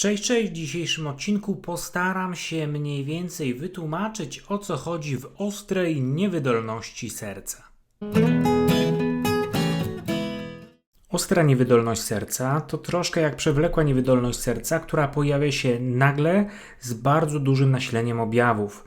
Cześć, cześć. W dzisiejszym odcinku postaram się mniej więcej wytłumaczyć o co chodzi w ostrej niewydolności serca. Ostra niewydolność serca to troszkę jak przewlekła niewydolność serca, która pojawia się nagle z bardzo dużym nasileniem objawów.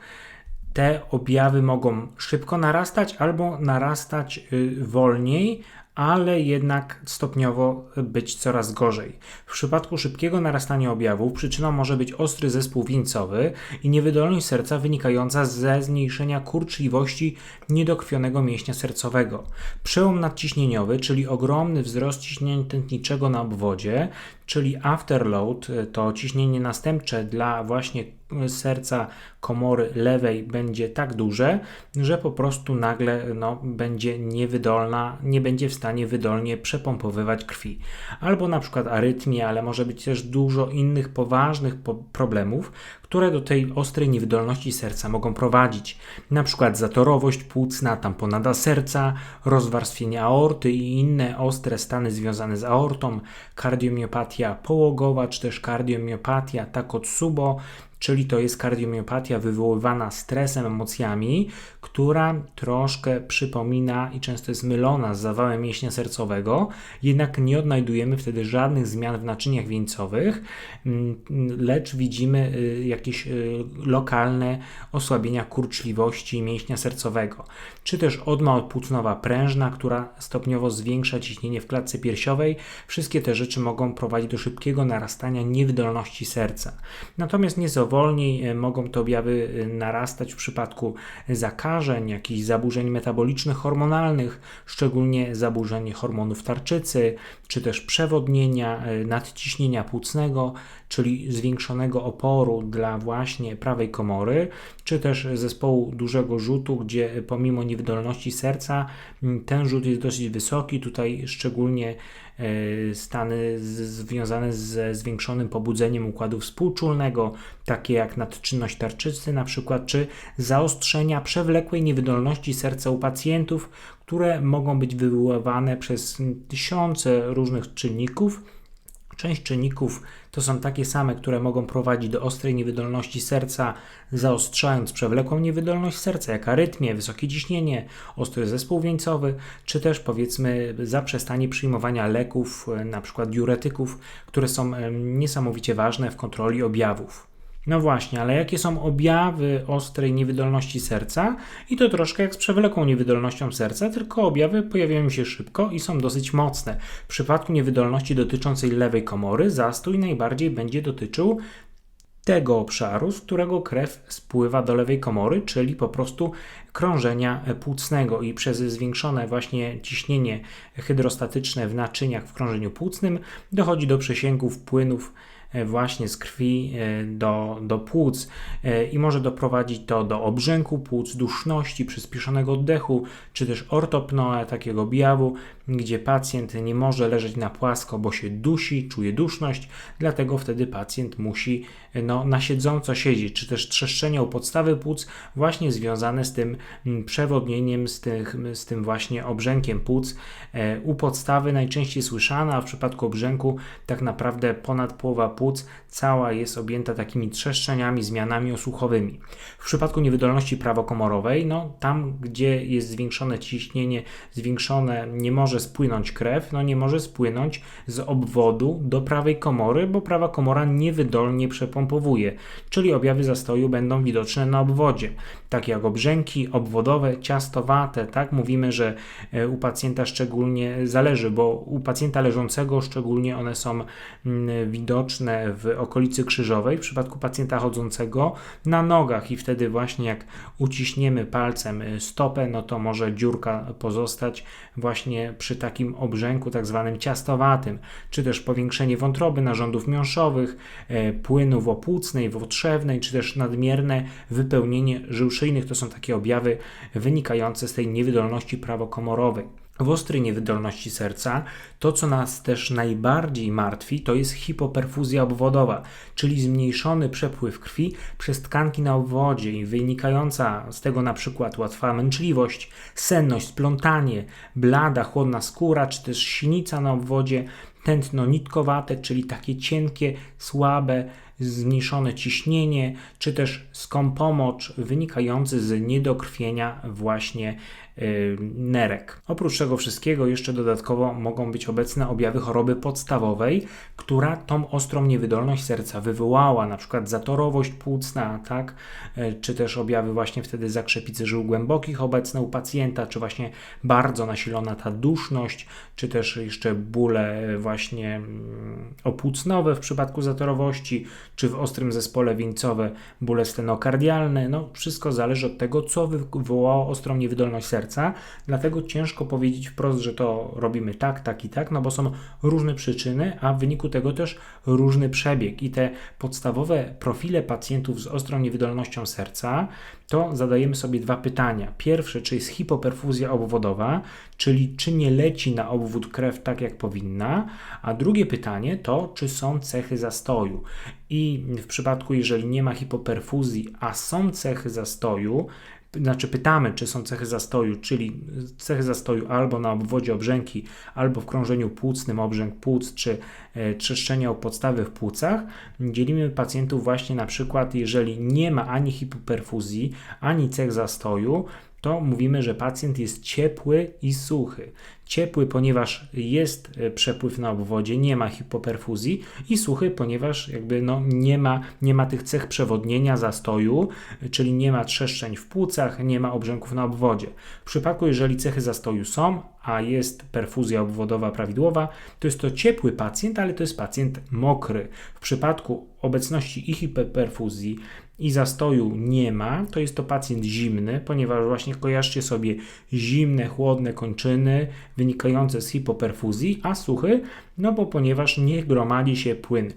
Te objawy mogą szybko narastać albo narastać y, wolniej, ale jednak stopniowo być coraz gorzej. W przypadku szybkiego narastania objawów przyczyną może być ostry zespół wieńcowy i niewydolność serca wynikająca ze zmniejszenia kurczliwości niedokrwionego mięśnia sercowego. Przełom nadciśnieniowy, czyli ogromny wzrost ciśnienia tętniczego na obwodzie, czyli afterload, to ciśnienie następcze dla właśnie serca komory lewej będzie tak duże, że po prostu nagle no, będzie niewydolna, nie będzie w stanie wydolnie przepompowywać krwi. Albo na przykład arytmia, ale może być też dużo innych poważnych problemów, które do tej ostrej niewydolności serca mogą prowadzić. Na przykład zatorowość płucna, tamponada serca, rozwarstwienie aorty i inne ostre stany związane z aortą, kardiomiopatia połogowa czy też kardiomiopatia takotsubo, czyli to jest kardiomiopatia wywoływana stresem, emocjami, która troszkę przypomina i często jest mylona z zawałem mięśnia sercowego, jednak nie odnajdujemy wtedy żadnych zmian w naczyniach wieńcowych, mm, lecz widzimy y, jakieś y, lokalne osłabienia kurczliwości mięśnia sercowego, czy też odma odpłucnowa prężna, która stopniowo zwiększa ciśnienie w klatce piersiowej. Wszystkie te rzeczy mogą prowadzić do szybkiego narastania niewydolności serca. Natomiast nieco wolniej e, mogą te objawy e, narastać w przypadku zakażeń, jakichś zaburzeń metabolicznych, hormonalnych, szczególnie zaburzeń hormonów tarczycy, czy też przewodnienia, e, nadciśnienia płucnego, czyli zwiększonego oporu dla właśnie prawej komory, czy też zespołu dużego rzutu, gdzie pomimo niewydolności serca ten rzut jest dosyć wysoki. Tutaj szczególnie stany związane ze zwiększonym pobudzeniem układu współczulnego, takie jak nadczynność tarczycy na przykład, czy zaostrzenia przewlekłej niewydolności serca u pacjentów, które mogą być wywoływane przez tysiące różnych czynników, Część czynników to są takie same, które mogą prowadzić do ostrej niewydolności serca, zaostrzając przewlekłą niewydolność serca, jak arytmie, wysokie ciśnienie, ostry zespół wieńcowy, czy też powiedzmy zaprzestanie przyjmowania leków, np. diuretyków, które są niesamowicie ważne w kontroli objawów. No właśnie, ale jakie są objawy ostrej niewydolności serca? I to troszkę jak z przewlekłą niewydolnością serca, tylko objawy pojawiają się szybko i są dosyć mocne. W przypadku niewydolności dotyczącej lewej komory, zastój najbardziej będzie dotyczył tego obszaru, z którego krew spływa do lewej komory, czyli po prostu krążenia płucnego i przez zwiększone właśnie ciśnienie hydrostatyczne w naczyniach w krążeniu płucnym dochodzi do przesięgów płynów właśnie z krwi e, do, do płuc e, i może doprowadzić to do obrzęku płuc, duszności, przyspieszonego oddechu, czy też ortopnoe, takiego objawu, gdzie pacjent nie może leżeć na płasko, bo się dusi, czuje duszność, dlatego wtedy pacjent musi no, na siedząco siedzieć, czy też trzeszczenie u podstawy płuc właśnie związane z tym mm, przewodnieniem, z, z tym właśnie obrzękiem płuc. U podstawy najczęściej słyszana, a w przypadku obrzęku tak naprawdę ponad połowa płuc cała jest objęta takimi trzeszczeniami, zmianami osłuchowymi. W przypadku niewydolności prawokomorowej, no tam gdzie jest zwiększone ciśnienie, zwiększone, nie może spłynąć krew, no nie może spłynąć z obwodu do prawej komory, bo prawa komora niewydolnie przepompowuje, czyli objawy zastoju będą widoczne na obwodzie, takie jak obrzęki obwodowe, ciastowate, tak? Mówimy, że e, u pacjenta szczególnie zależy, bo u pacjenta leżącego szczególnie one są mm, widoczne w okolicy krzyżowej, w przypadku pacjenta chodzącego na nogach. I wtedy właśnie jak uciśniemy palcem stopę, no to może dziurka pozostać właśnie przy takim obrzęku tak zwanym ciastowatym, czy też powiększenie wątroby narządów miąższowych, e, płynów opłucnej, wotrzewnej, czy też nadmierne wypełnienie żył szyjnych. To są takie objawy wynikające z tej niewydolności prawokomorowej w ostrej niewydolności serca, to co nas też najbardziej martwi, to jest hipoperfuzja obwodowa, czyli zmniejszony przepływ krwi przez tkanki na obwodzie i wynikająca z tego na przykład łatwa męczliwość, senność, splątanie, blada, chłodna skóra, czy też sinica na obwodzie, tętno nitkowate, czyli takie cienkie, słabe, zmniejszone ciśnienie, czy też skąpomocz wynikający z niedokrwienia właśnie nerek. Oprócz tego wszystkiego jeszcze dodatkowo mogą być obecne objawy choroby podstawowej, która tą ostrą niewydolność serca wywołała, na przykład zatorowość płucna, tak, y, czy też objawy właśnie wtedy zakrzepicy żył głębokich obecne u pacjenta, czy właśnie bardzo nasilona ta duszność, czy też jeszcze bóle właśnie mm, opłucnowe w przypadku zatorowości, czy w ostrym zespole wieńcowe bóle stenokardialne. No, wszystko zależy od tego, co wywołało ostrą niewydolność serca. Dlatego ciężko powiedzieć wprost, że to robimy tak, tak i tak, no bo są różne przyczyny, a w wyniku tego też różny przebieg. I te podstawowe profile pacjentów z ostrą niewydolnością serca, to zadajemy sobie dwa pytania. Pierwsze, czy jest hipoperfuzja obwodowa, czyli czy nie leci na obwód krew tak jak powinna, a drugie pytanie to, czy są cechy zastoju. I w przypadku, jeżeli nie ma hipoperfuzji, a są cechy zastoju, znaczy pytamy, czy są cechy zastoju, czyli cechy zastoju albo na obwodzie obrzęki, albo w krążeniu płucnym obrzęk płuc, czy e, trzeszczenia u podstawy w płucach, dzielimy pacjentów właśnie na przykład, jeżeli nie ma ani hipoperfuzji, ani cech zastoju, to mówimy, że pacjent jest ciepły i suchy. Ciepły, ponieważ jest e, przepływ na obwodzie, nie ma hipoperfuzji i suchy, ponieważ jakby no nie, ma, nie ma tych cech przewodnienia, zastoju, czyli nie ma trzeszczeń w płucach, nie ma obrzęków na obwodzie. W przypadku, jeżeli cechy zastoju są, a jest perfuzja obwodowa prawidłowa, to jest to ciepły pacjent, ale to jest pacjent mokry. W przypadku obecności i hipoperfuzji i zastoju nie ma, to jest to pacjent zimny, ponieważ właśnie kojarzcie sobie zimne, chłodne kończyny wynikające z hipoperfuzji, a suchy, no bo ponieważ nie gromadzi się płyn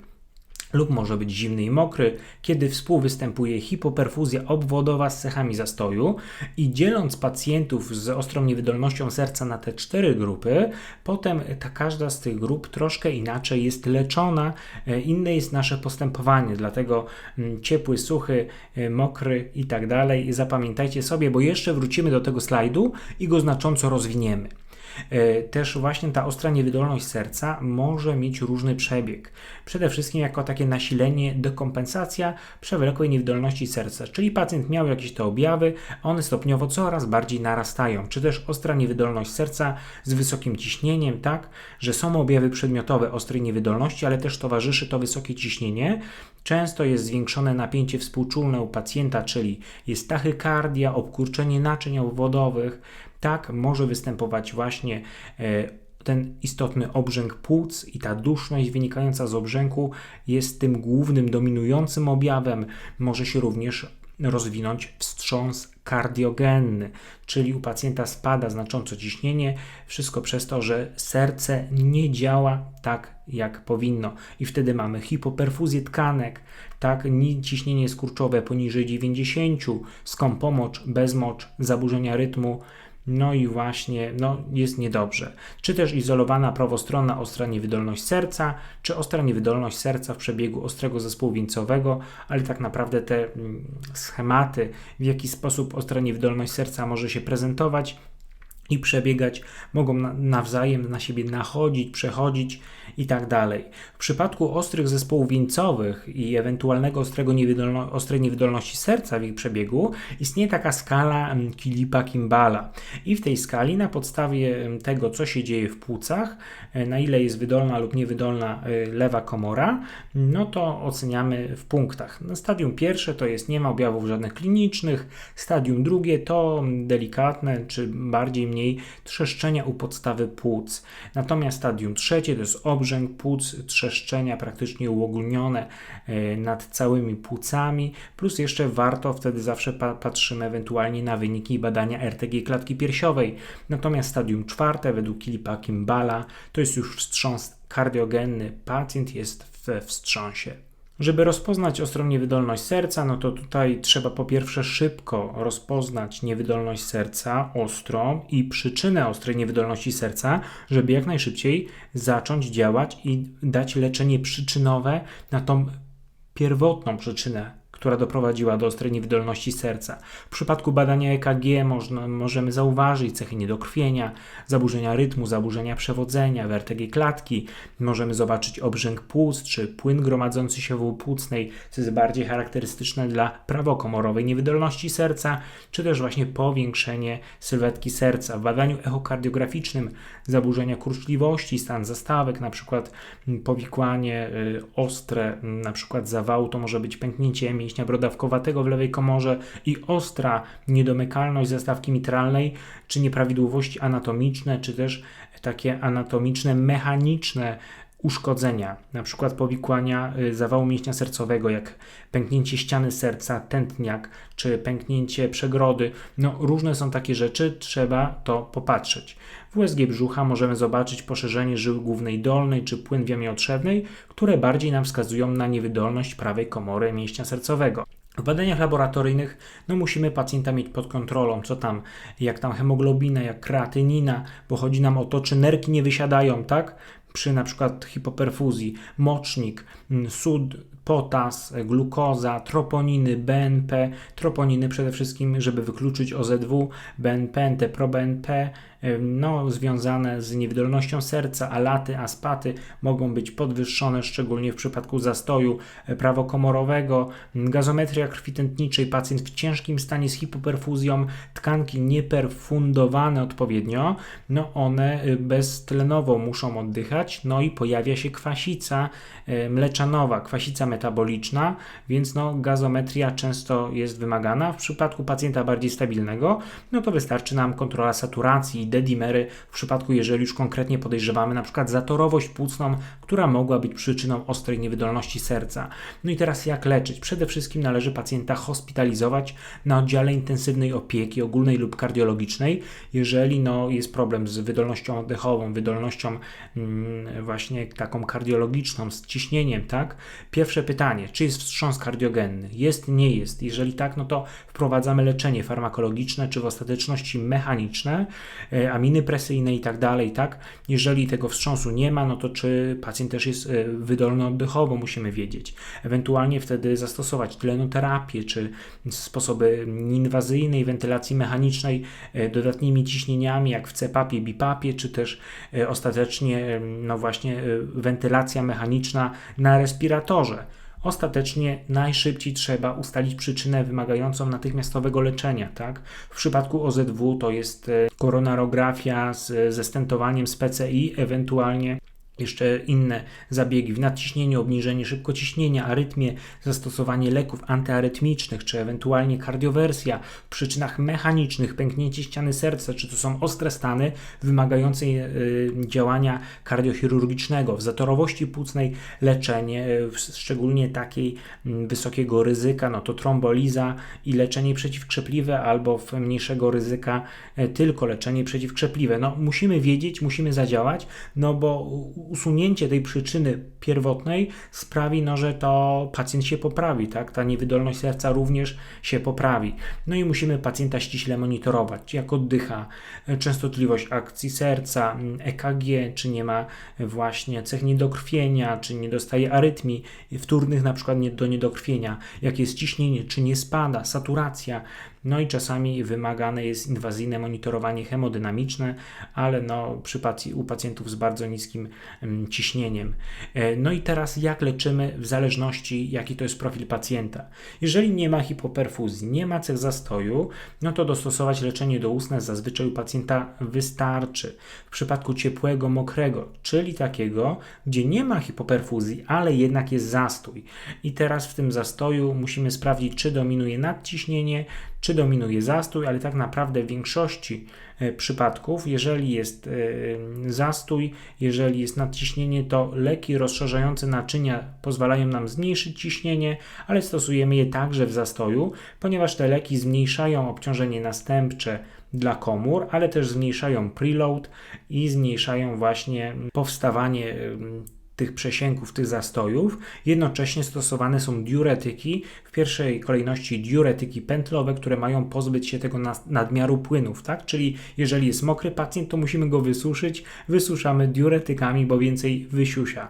lub może być zimny i mokry, kiedy współwystępuje hipoperfuzja obwodowa z cechami zastoju i dzieląc pacjentów z ostrą niewydolnością serca na te cztery grupy, potem ta każda z tych grup troszkę inaczej jest leczona, e, inne jest nasze postępowanie, dlatego mm, ciepły, suchy, e, mokry i tak dalej zapamiętajcie sobie, bo jeszcze wrócimy do tego slajdu i go znacząco rozwiniemy. E, też właśnie ta ostra niewydolność serca może mieć różny przebieg. Przede wszystkim jako takie nasilenie, dekompensacja przewlekłej niewydolności serca, czyli pacjent miał jakieś te objawy, one stopniowo coraz bardziej narastają, czy też ostra niewydolność serca z wysokim ciśnieniem, tak, że są objawy przedmiotowe ostrej niewydolności, ale też towarzyszy to wysokie ciśnienie. Często jest zwiększone napięcie współczulne u pacjenta, czyli jest tachykardia, obkurczenie naczyń obwodowych, tak może występować właśnie e, ten istotny obrzęk płuc i ta duszność wynikająca z obrzęku jest tym głównym, dominującym objawem. Może się również rozwinąć wstrząs kardiogenny, czyli u pacjenta spada znacząco ciśnienie, wszystko przez to, że serce nie działa tak jak powinno i wtedy mamy hipoperfuzję tkanek, tak, ciśnienie skurczowe poniżej 90, skąpomocz, bezmocz, zaburzenia rytmu, no i właśnie no, jest niedobrze. Czy też izolowana prawostronna ostra niewydolność serca, czy ostra niewydolność serca w przebiegu ostrego zespołu wieńcowego, ale tak naprawdę te mm, schematy, w jaki sposób ostra niewydolność serca może się prezentować, i przebiegać, mogą nawzajem na siebie nachodzić, przechodzić i tak. W przypadku ostrych zespołów wieńcowych i ewentualnego ostrego niewydolno, ostrej niewydolności serca w ich przebiegu istnieje taka skala mm, Kilipa-Kimbala i w tej skali na podstawie mm, tego, co się dzieje w płucach, e, na ile jest wydolna lub niewydolna e, lewa komora, no to oceniamy w punktach. No, stadium pierwsze to jest nie ma objawów żadnych klinicznych, stadium drugie to delikatne czy bardziej mniej trzeszczenia u podstawy płuc. Natomiast stadium trzecie to jest obrzęk płuc, trzeszczenia praktycznie uogólnione e, nad całymi płucami, plus jeszcze warto wtedy zawsze patrzymy ewentualnie na wyniki badania RTG klatki piersiowej. Natomiast stadium czwarte według Kilipa Kimbala to jest już wstrząs kardiogenny, pacjent jest we wstrząsie. Żeby rozpoznać ostrą niewydolność serca, no to tutaj trzeba po pierwsze szybko rozpoznać niewydolność serca ostrą i przyczynę ostrej niewydolności serca, żeby jak najszybciej zacząć działać i dać leczenie przyczynowe na tą pierwotną przyczynę która doprowadziła do ostrej niewydolności serca. W przypadku badania EKG można, możemy zauważyć cechy niedokrwienia, zaburzenia rytmu, zaburzenia przewodzenia, wertegi klatki. Możemy zobaczyć obrzęk płuc czy płyn gromadzący się w płucnej, co jest bardziej charakterystyczne dla prawokomorowej niewydolności serca, czy też właśnie powiększenie sylwetki serca. W badaniu echokardiograficznym zaburzenia kurczliwości, stan zastawek, na przykład powikłanie y, ostre, na przykład zawału, to może być pęknięcie mięśnia brodawkowatego w lewej komorze i ostra niedomykalność zastawki mitralnej, czy nieprawidłowości anatomiczne, czy też takie anatomiczne, mechaniczne uszkodzenia, na przykład powikłania y, zawału mięśnia sercowego, jak pęknięcie ściany serca, tętniak, czy pęknięcie przegrody. No, różne są takie rzeczy, trzeba to popatrzeć. W USG brzucha możemy zobaczyć poszerzenie żyły głównej dolnej czy płyn w jamie otrzewnej, które bardziej nam wskazują na niewydolność prawej komory mięśnia sercowego. W badaniach laboratoryjnych no, musimy pacjenta mieć pod kontrolą, co tam, jak tam hemoglobina, jak kreatynina, bo chodzi nam o to, czy nerki nie wysiadają, tak? Przy na przykład hipoperfuzji, mocznik, mm, sód, potas, glukoza, troponiny, BNP, troponiny przede wszystkim, żeby wykluczyć OZW, BNP, ProBNP, no, związane z niewydolnością serca, alaty, aspaty mogą być podwyższone, szczególnie w przypadku zastoju e, prawokomorowego, gazometria krwi tętniczej, pacjent w ciężkim stanie z hipoperfuzją, tkanki nieperfundowane odpowiednio, no one e, beztlenowo muszą oddychać, no i pojawia się kwasica e, mleczanowa, kwasica metaboliczna, więc no, gazometria często jest wymagana. W przypadku pacjenta bardziej stabilnego, no to wystarczy nam kontrola saturacji, w przypadku, jeżeli już konkretnie podejrzewamy na przykład zatorowość płucną, która mogła być przyczyną ostrej niewydolności serca. No i teraz jak leczyć? Przede wszystkim należy pacjenta hospitalizować na oddziale intensywnej opieki ogólnej lub kardiologicznej, jeżeli no, jest problem z wydolnością oddechową, wydolnością mm, właśnie taką kardiologiczną, z ciśnieniem, tak? Pierwsze pytanie, czy jest wstrząs kardiogenny? Jest, nie jest. Jeżeli tak, no to wprowadzamy leczenie farmakologiczne, czy w ostateczności mechaniczne, aminy presyjne i tak dalej, tak? Jeżeli tego wstrząsu nie ma, no to czy pacjent też jest e, wydolny oddechowo, musimy wiedzieć. Ewentualnie wtedy zastosować tlenoterapię, czy sposoby inwazyjnej wentylacji mechanicznej e, dodatnimi ciśnieniami, jak w CPAP-ie, BIPAP-ie, czy też ostatecznie, no właśnie, wentylacja mechaniczna na respiratorze. Ostatecznie najszybciej trzeba ustalić przyczynę wymagającą natychmiastowego leczenia. Tak? W przypadku OZW to jest e, koronarografia z, ze stentowaniem z PCI, ewentualnie jeszcze inne zabiegi w nadciśnieniu, obniżenie szybkociśnienia, arytmie, zastosowanie leków antyarytmicznych, czy ewentualnie kardiowersja w przyczynach mechanicznych, pęknięcie ściany serca, czy to są ostre stany wymagające y, działania kardiochirurgicznego. W zatorowości płucnej leczenie, y, szczególnie takiej wysokiego ryzyka, no to tromboliza i leczenie przeciwkrzepliwe, albo w mniejszego ryzyka y, tylko leczenie przeciwkrzepliwe. No musimy wiedzieć, musimy zadziałać, no bo usunięcie tej przyczyny pierwotnej sprawi, no, że to pacjent się poprawi, tak? Ta niewydolność serca również się poprawi. No i musimy pacjenta ściśle monitorować, jak oddycha, częstotliwość akcji serca, EKG, czy nie ma właśnie cech niedokrwienia, czy nie dostaje arytmii wtórnych na przykład do niedokrwienia, jakie jest ciśnienie, czy nie spada, saturacja, no i czasami wymagane jest inwazyjne monitorowanie hemodynamiczne, ale no, przy pac- u pacjentów z bardzo niskim mm, ciśnieniem. E, no i teraz jak leczymy w zależności jaki to jest profil pacjenta. Jeżeli nie ma hipoperfuzji, nie ma cech zastoju, no to dostosować leczenie doustne zazwyczaj u pacjenta wystarczy. W przypadku ciepłego, mokrego, czyli takiego, gdzie nie ma hipoperfuzji, ale jednak jest zastój. I teraz w tym zastoju musimy sprawdzić, czy dominuje nadciśnienie, czy dominuje zastój, ale tak naprawdę w większości e, przypadków, jeżeli jest e, zastój, jeżeli jest nadciśnienie, to leki rozszerzające naczynia pozwalają nam zmniejszyć ciśnienie, ale stosujemy je także w zastoju, ponieważ te leki zmniejszają obciążenie następcze dla komór, ale też zmniejszają preload i zmniejszają właśnie powstawanie tych przesięków, tych zastojów. Jednocześnie stosowane są diuretyki, pierwszej kolejności diuretyki pętlowe, które mają pozbyć się tego nadmiaru płynów, tak? Czyli jeżeli jest mokry pacjent, to musimy go wysuszyć, wysuszamy diuretykami, bo więcej wysiusia.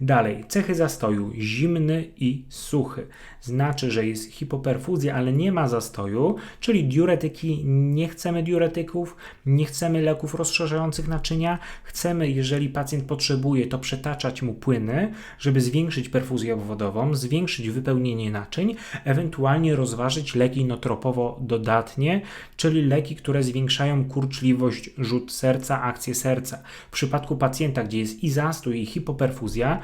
Dalej, cechy zastoju zimny i suchy. Znaczy, że jest hipoperfuzja, ale nie ma zastoju, czyli diuretyki, nie chcemy diuretyków, nie chcemy leków rozszerzających naczynia. Chcemy, jeżeli pacjent potrzebuje, to przetaczać mu płyny, żeby zwiększyć perfuzję obwodową, zwiększyć wypełnienie naczyń, ewentualnie rozważyć leki notropowo-dodatnie, czyli leki, które zwiększają kurczliwość rzut serca, akcję serca. W przypadku pacjenta, gdzie jest i zastój, i hipoperfuzja,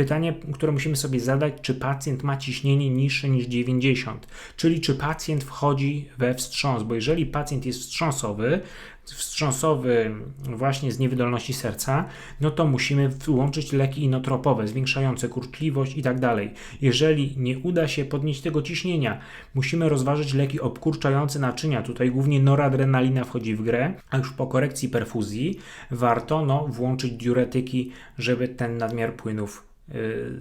Pytanie, które musimy sobie zadać, czy pacjent ma ciśnienie niższe niż 90, czyli czy pacjent wchodzi we wstrząs, bo jeżeli pacjent jest wstrząsowy, wstrząsowy właśnie z niewydolności serca, no to musimy włączyć leki inotropowe, zwiększające kurczliwość i tak dalej. Jeżeli nie uda się podnieść tego ciśnienia, musimy rozważyć leki obkurczające naczynia, tutaj głównie noradrenalina wchodzi w grę, a już po korekcji perfuzji warto no, włączyć diuretyki, żeby ten nadmiar płynów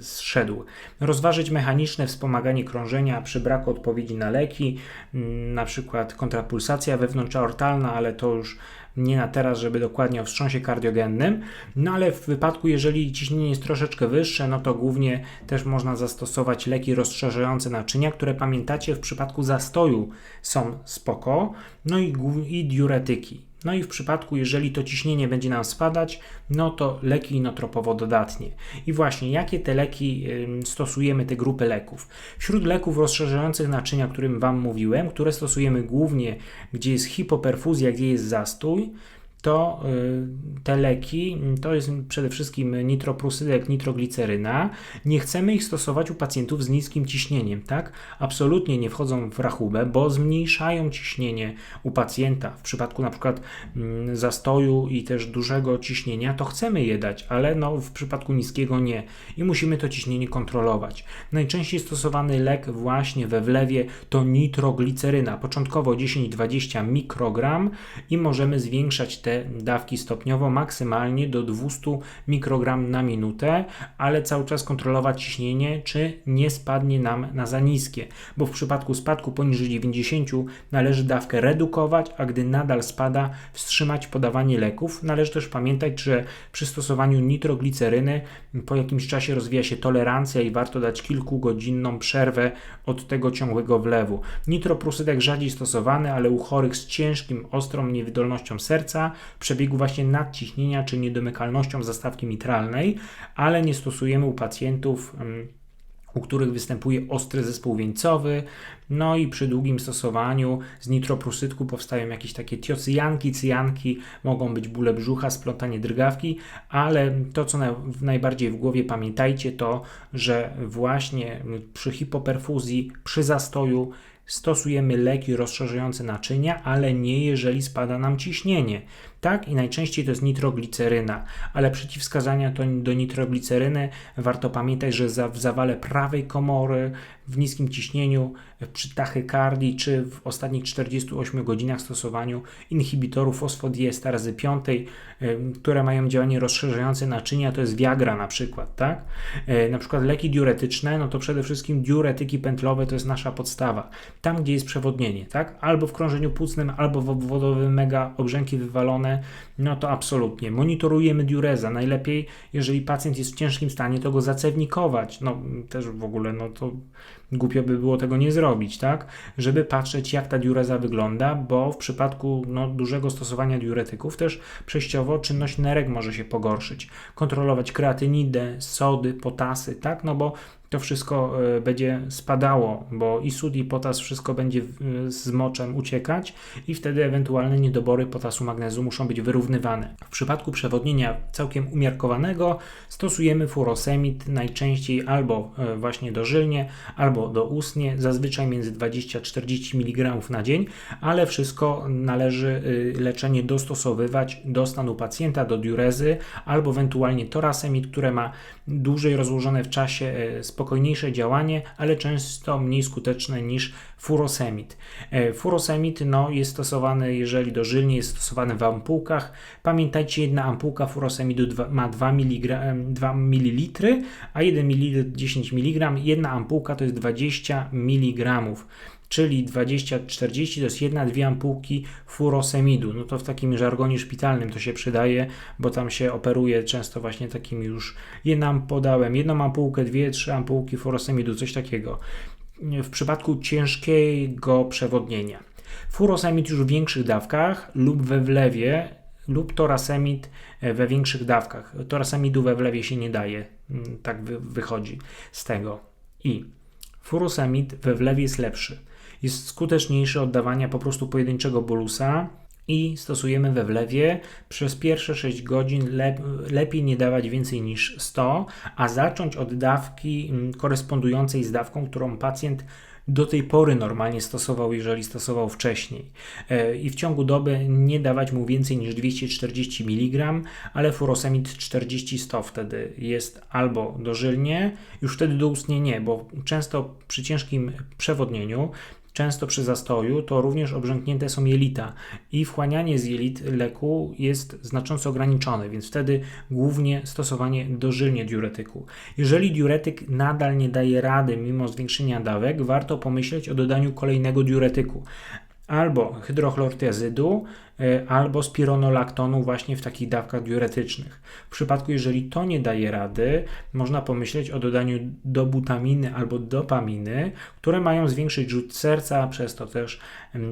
zszedł. Rozważyć mechaniczne wspomaganie krążenia przy braku odpowiedzi na leki, mm, na przykład kontrapulsacja wewnątrzaortalna, ale to już nie na teraz, żeby dokładnie o wstrząsie kardiogennym, no ale w wypadku, jeżeli ciśnienie jest troszeczkę wyższe, no to głównie też można zastosować leki rozszerzające naczynia, które pamiętacie w przypadku zastoju są spoko, no i, i diuretyki. No i w przypadku, jeżeli to ciśnienie będzie nam spadać, no to leki inotropowo dodatnie. I właśnie, jakie te leki stosujemy, te grupy leków? Wśród leków rozszerzających naczynia, o którym Wam mówiłem, które stosujemy głównie, gdzie jest hipoperfuzja, gdzie jest zastój, to y, te leki to jest przede wszystkim nitroprusydek, nitrogliceryna. Nie chcemy ich stosować u pacjentów z niskim ciśnieniem, tak? Absolutnie nie wchodzą w rachubę, bo zmniejszają ciśnienie u pacjenta. W przypadku na przykład mm, zastoju i też dużego ciśnienia, to chcemy je dać, ale no, w przypadku niskiego nie i musimy to ciśnienie kontrolować. Najczęściej stosowany lek właśnie we wlewie to nitrogliceryna, początkowo 10-20 mikrogram i możemy zwiększać te te dawki stopniowo, maksymalnie do 200 mikrogram na minutę, ale cały czas kontrolować ciśnienie, czy nie spadnie nam na za niskie, bo w przypadku spadku poniżej 90 należy dawkę redukować, a gdy nadal spada, wstrzymać podawanie leków. Należy też pamiętać, że przy stosowaniu nitrogliceryny po jakimś czasie rozwija się tolerancja i warto dać kilkugodzinną przerwę od tego ciągłego wlewu. Nitroprusydek rzadziej stosowany, ale u chorych z ciężkim, ostrą niewydolnością serca przebiegu właśnie nadciśnienia czy niedomykalnością zastawki mitralnej, ale nie stosujemy u pacjentów mm, u których występuje ostry zespół wieńcowy, no i przy długim stosowaniu z nitroprusytku powstają jakieś takie tiocyjanki, cyjanki, mogą być bóle brzucha, splątanie drgawki, ale to, co na, najbardziej w głowie pamiętajcie, to, że właśnie przy hipoperfuzji, przy zastoju stosujemy leki rozszerzające naczynia, ale nie jeżeli spada nam ciśnienie. Tak, i najczęściej to jest nitrogliceryna, ale przeciwwskazania to do nitrogliceryny warto pamiętać, że za, w zawale prawej komory w niskim ciśnieniu, przy tachykardii czy w ostatnich 48 godzinach stosowaniu inhibitorów fosfodiesterazy 5, które mają działanie rozszerzające naczynia, to jest Viagra na przykład, tak? E, na przykład leki diuretyczne, no to przede wszystkim diuretyki pętlowe to jest nasza podstawa. Tam, gdzie jest przewodnienie, tak? Albo w krążeniu płucnym, albo w obwodowym mega obrzęki wywalone, no to absolutnie. Monitorujemy diureza. Najlepiej, jeżeli pacjent jest w ciężkim stanie, to go zacewnikować. No też w ogóle, no to głupio by było tego nie zrobić, tak? Żeby patrzeć, jak ta diureza wygląda, bo w przypadku no, dużego stosowania diuretyków też przejściowo czynność nerek może się pogorszyć. Kontrolować kreatynidę, sody, potasy, tak? No bo to wszystko e, będzie spadało, bo i sód, i potas, wszystko będzie z moczem uciekać i wtedy ewentualne niedobory potasu, magnezu muszą być wyrównywane. W przypadku przewodnienia całkiem umiarkowanego stosujemy furosemid najczęściej albo e, właśnie dożylnie, albo doustnie, zazwyczaj między 20-40 mg na dzień, ale wszystko należy leczenie dostosowywać do stanu pacjenta, do diurezy, albo ewentualnie torasemid, które ma dłużej rozłożone w czasie e, spokojniejsze działanie, ale często mniej skuteczne niż furosemid. E, furosemid no, jest stosowany, jeżeli dożylnie, jest stosowany w ampułkach. Pamiętajcie, jedna ampułka furosemidu ma 2 mg, 2 ml, a 1 ml 10 mg. Jedna ampułka to jest 20 mg czyli 20-40 to jest jedna, dwie ampułki furosemidu. No to w takim żargonie szpitalnym to się przydaje, bo tam się operuje często właśnie takim już, jedną podałem, jedną ampułkę, dwie, trzy ampułki furosemidu, coś takiego. W przypadku ciężkiego przewodnienia. Furosemid już w większych dawkach lub we wlewie lub torasemid we większych dawkach. Torasemidu we wlewie się nie daje, mm, tak wychodzi z tego. I furosemid we wlewie jest lepszy jest skuteczniejszy od dawania po prostu pojedynczego bolusa i stosujemy we wlewie. Przez pierwsze 6 godzin lep lepiej nie dawać więcej niż 100, a zacząć od dawki mm, korespondującej z dawką, którą pacjent do tej pory normalnie stosował, jeżeli stosował wcześniej. E, I w ciągu doby nie dawać mu więcej niż 240 mg, ale furosemid 40-100 wtedy jest albo dożylnie, już wtedy doustnie nie, bo często przy ciężkim przewodnieniu często przy zastoju, to również obrzęknięte są jelita i wchłanianie z jelit leku jest znacząco ograniczone, więc wtedy głównie stosowanie dożylnie diuretyku. Jeżeli diuretyk nadal nie daje rady mimo zwiększenia dawek, warto pomyśleć o dodaniu kolejnego diuretyku albo hydrochlortiazydu, albo spironolaktonu właśnie w takich dawkach diuretycznych. W przypadku, jeżeli to nie daje rady, można pomyśleć o dodaniu dobutaminy albo dopaminy, które mają zwiększyć rzut serca, przez to też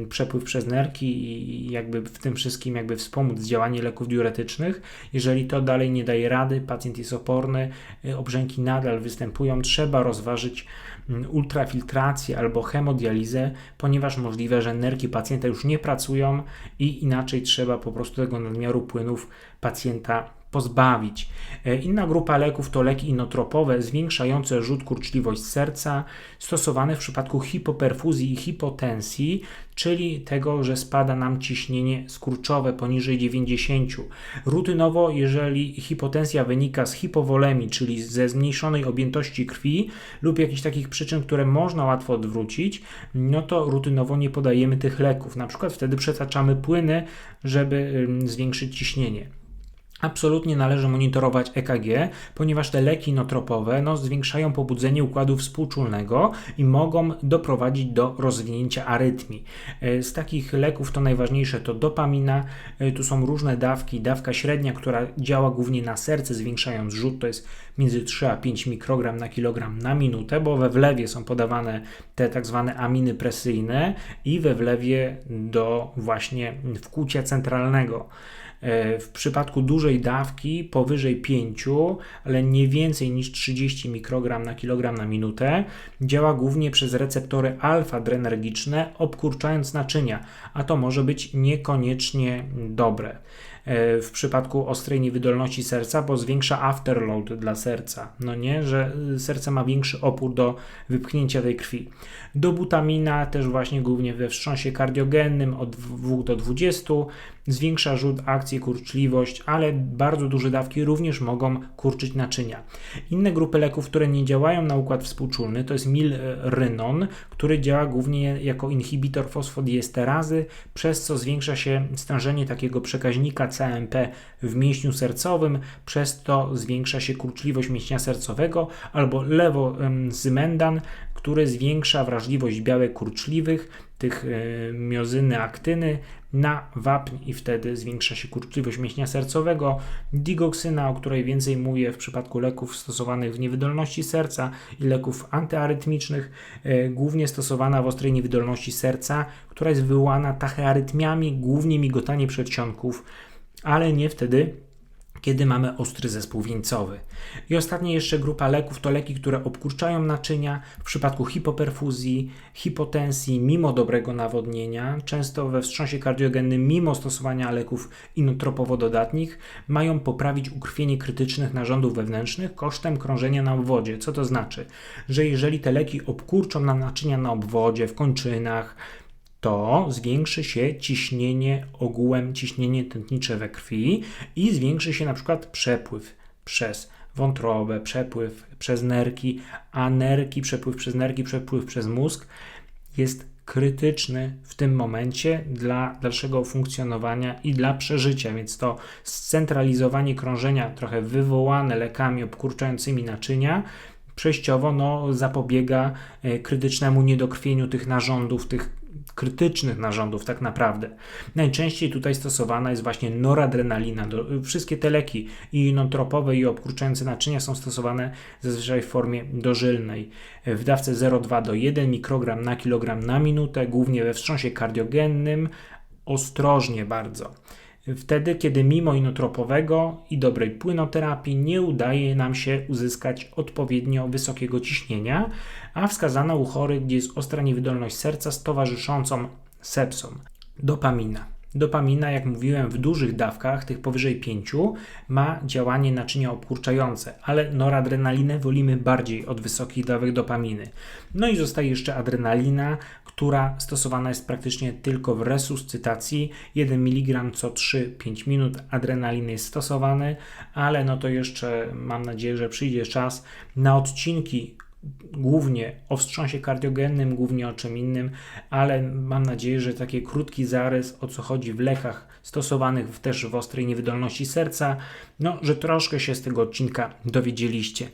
przepływ przez nerki i jakby w tym wszystkim jakby wspomóc działanie leków diuretycznych. Jeżeli to dalej nie daje rady, pacjent jest oporny, e, obrzęki nadal występują, trzeba rozważyć Mm, ultrafiltrację albo hemodializę, ponieważ możliwe, że nerki pacjenta już nie pracują i inaczej trzeba po prostu tego nadmiaru płynów pacjenta pozbawić. E, inna grupa leków to leki inotropowe zwiększające rzut kurczliwość serca, stosowane w przypadku hipoperfuzji i hipotensji, czyli tego, że spada nam ciśnienie skurczowe poniżej 90. Rutynowo, jeżeli hipotensja wynika z hipowolemii, czyli ze zmniejszonej objętości krwi lub jakichś takich przyczyn, które można łatwo odwrócić, no to rutynowo nie podajemy tych leków. Na przykład wtedy przetaczamy płyny, żeby zwiększyć ciśnienie. Absolutnie należy monitorować EKG, ponieważ te leki notropowe no, zwiększają pobudzenie układu współczulnego i mogą doprowadzić do rozwinięcia arytmii. E, z takich leków to najważniejsze to dopamina. E, tu są różne dawki. Dawka średnia, która działa głównie na serce, zwiększając rzut, to jest między 3 a 5 mikrogram na kilogram na minutę, bo we wlewie są podawane te tak zwane aminy presyjne i we wlewie do właśnie wkłucia centralnego. E, w przypadku dużej dawki powyżej 5, ale nie więcej niż 30 mikrogram na kilogram na minutę, działa głównie przez receptory alfa-adrenergiczne, obkurczając naczynia, a to może być niekoniecznie dobre. E, w przypadku ostrej niewydolności serca, bo zwiększa afterload dla serca. No nie, że serce ma większy opór do wypchnięcia tej krwi. Dobutamina też właśnie głównie we wstrząsie kardiogennym od 2 do 20 zwiększa rzut akcji, kurczliwość, ale bardzo duże dawki również mogą kurczyć naczynia. Inne grupy leków, które nie działają na układ współczulny, to jest milrynon, który działa głównie jako inhibitor fosfodiesterazy, przez co zwiększa się stężenie takiego przekaźnika CMP w mięśniu sercowym, przez to zwiększa się kurczliwość mięśnia sercowego, albo lewozymendan, który zwiększa wrażliwość białek kurczliwych, tych e, miozyny aktyny na wapń i wtedy zwiększa się kurczliwość mięśnia sercowego. Digoksyna, o której więcej mówię w przypadku leków stosowanych w niewydolności serca i leków antyarytmicznych, e, głównie stosowana w ostrej niewydolności serca, która jest wywołana tachyarytmiami, głównie migotanie przedsionków, ale nie wtedy kiedy mamy ostry zespół wieńcowy. I ostatnia jeszcze grupa leków to leki, które obkurczają naczynia w przypadku hipoperfuzji, hipotensji mimo dobrego nawodnienia, często we wstrząsie kardiogennym mimo stosowania leków inotropowo-dodatnich, mają poprawić ukrwienie krytycznych narządów wewnętrznych kosztem krążenia na obwodzie. Co to znaczy? Że jeżeli te leki obkurczą na naczynia na obwodzie, w kończynach, to zwiększy się ciśnienie ogółem, ciśnienie tętnicze we krwi i zwiększy się na przykład przepływ przez wątrobę, przepływ przez nerki, a nerki, przepływ przez nerki, przepływ przez mózg jest krytyczny w tym momencie dla dalszego funkcjonowania i dla przeżycia, więc to scentralizowanie krążenia, trochę wywołane lekami obkurczającymi naczynia, przejściowo no, zapobiega e, krytycznemu niedokrwieniu tych narządów, tych krytycznych narządów tak naprawdę. Najczęściej tutaj stosowana jest właśnie noradrenalina. Wszystkie te leki i inotropowe i obkurczające naczynia są stosowane zazwyczaj w formie dożylnej. W dawce 0,2 do 1 mikrogram na kilogram na minutę, głównie we wstrząsie kardiogennym, ostrożnie bardzo wtedy, kiedy mimo inotropowego i dobrej płynoterapii nie udaje nam się uzyskać odpowiednio wysokiego ciśnienia, a wskazana u chorych, gdzie jest ostra niewydolność serca z towarzyszącą sepsą. Dopamina. Dopamina, jak mówiłem, w dużych dawkach, tych powyżej 5, ma działanie naczynia obkurczające, ale noradrenalinę wolimy bardziej od wysokich dawek dopaminy. No i zostaje jeszcze adrenalina, która stosowana jest praktycznie tylko w resuscytacji. 1 mg co 3-5 minut adrenaliny jest stosowany, ale no to jeszcze mam nadzieję, że przyjdzie czas na odcinki głównie o wstrząsie kardiogennym, głównie o czym innym, ale mam nadzieję, że taki krótki zarys o co chodzi w lekach stosowanych też w ostrej niewydolności serca, no, że troszkę się z tego odcinka dowiedzieliście.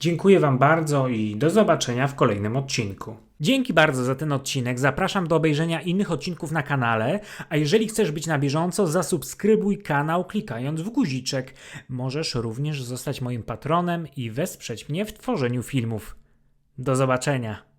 Dziękuję Wam bardzo i do zobaczenia w kolejnym odcinku. Dzięki bardzo za ten odcinek. Zapraszam do obejrzenia innych odcinków na kanale, a jeżeli chcesz być na bieżąco, zasubskrybuj kanał klikając w guziczek. Możesz również zostać moim patronem i wesprzeć mnie w tworzeniu filmów. Do zobaczenia.